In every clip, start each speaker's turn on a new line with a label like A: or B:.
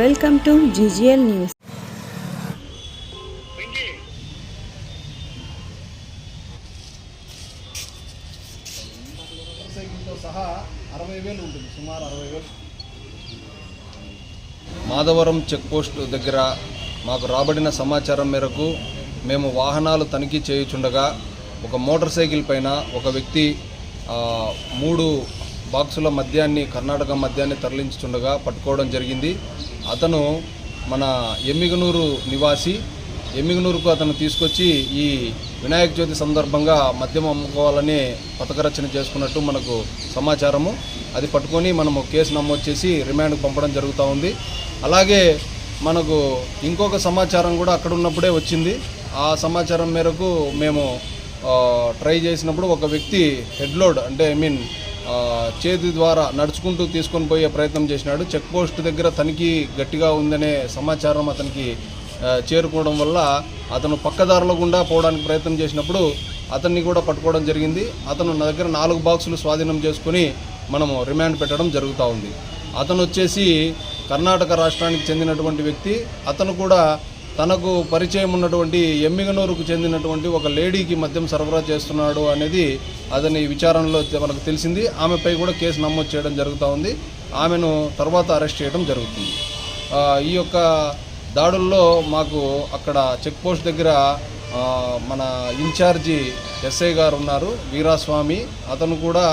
A: Welcome to GGL news.
B: సైకిల్తో సహా అరవై వేలు ఉంటుంది సుమారు అరవై వేలు.
C: మాధవరం చెక్ పోస్ట్ దగ్గర మాకు రాబడిన సమాచారం మేరకు మేము వాహనాలు తనిఖీ చేయుచుండగా ఒక మోటార్ సైకిల్ పైన ఒక వ్యక్తి ఆ, మూడు బాక్సుల మద్యాన్ని కర్ణాటక మద్యాన్ని తరలించుచుండగా పట్టుకోవడం జరిగింది. అతను మన ఎమ్మిగనూరు నివాసి. ఎమ్మిగనూరుకు అతను తీసుకొచ్చి ఈ వినాయక చవితి సందర్భంగా మద్యం అమ్ముకోవాలని పథకరచన చేసుకున్నట్టు మనకు సమాచారము. అది పట్టుకొని మనము కేసు నమోదు చేసి రిమాండ్కు పంపడం జరుగుతూ ఉంది. అలాగే మనకు ఇంకొక సమాచారం కూడా అక్కడ ఉన్నప్పుడే వచ్చింది. ఆ సమాచారం మేరకు మేము ట్రై చేసినప్పుడు ఒక వ్యక్తి హెడ్లోడ్ అంటే ఐ మీన్ చేతి ద్వారా నడుచుకుంటూ తీసుకొని పోయే ప్రయత్నం చేసినాడు. చెక్ పోస్ట్ దగ్గర తనిఖీ గట్టిగా ఉందనే సమాచారం అతనికి చేరుకోవడం వల్ల అతను పక్కదారుల గుండా పోవడానికి ప్రయత్నం చేసినప్పుడు అతన్ని కూడా పట్టుకోవడం జరిగింది. అతను నా దగ్గర నాలుగు బాక్సులు స్వాధీనం చేసుకుని మనము రిమాండ్ పెట్టడం జరుగుతూ ఉంది. అతను వచ్చేసి కర్ణాటక రాష్ట్రానికి చెందినటువంటి వ్యక్తి. అతను కూడా తనకు పరిచయం ఉన్నటువంటి ఎమ్మిగనూరుకు చెందినటువంటి ఒక లేడీకి మద్యం సరఫరా చేస్తున్నాడు అనేది అతని విచారణలో మనకు తెలిసింది. ఆమెపై కూడా కేసు నమోదు చేయడం జరుగుతూ ఉంది. ఆమెను తర్వాత అరెస్ట్ చేయడం జరుగుతుంది. ఈ యొక్క దాడుల్లో మాకు అక్కడ చెక్ పోస్ట్ దగ్గర మన ఇన్ఛార్జి ఎస్ఐ గారు ఉన్నారు వీరాస్వామి. అతను కూడా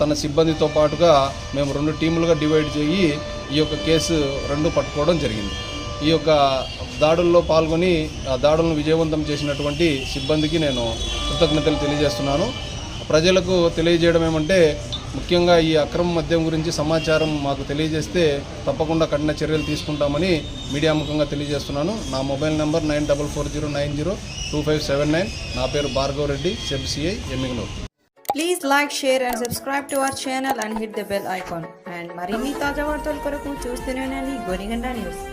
C: తన సిబ్బందితో పాటుగా మేము రెండు టీములుగా డివైడ్ చేయి ఈ యొక్క కేసు రెండు పట్టుకోవడం జరిగింది. ఈ యొక్క దాడుల్లో పాల్గొని ఆ దాడులను విజయవంతం చేసినటువంటి సిబ్బందికి నేను కృతజ్ఞతలు తెలియజేస్తున్నాను. ప్రజలకు తెలియజేయడం ఏమంటే ముఖ్యంగా ఈ అక్రమ మద్యం గురించి సమాచారం మాకు తెలియజేస్తే తప్పకుండా కఠిన చర్యలు తీసుకుంటామని మీడియా ముఖంగా తెలియజేస్తున్నాను. నా mobile number nine double four zero nine zero two five seven nine. నా పేరు Bhargav Reddy సెబ్సిఐ Emmiganur.
A: Please like share and subscribe to our channel and hit the bell icon and మరిన్ని తాజా వార్తల కొరకు చూస్తూనే ఉండండి. న్యూస్.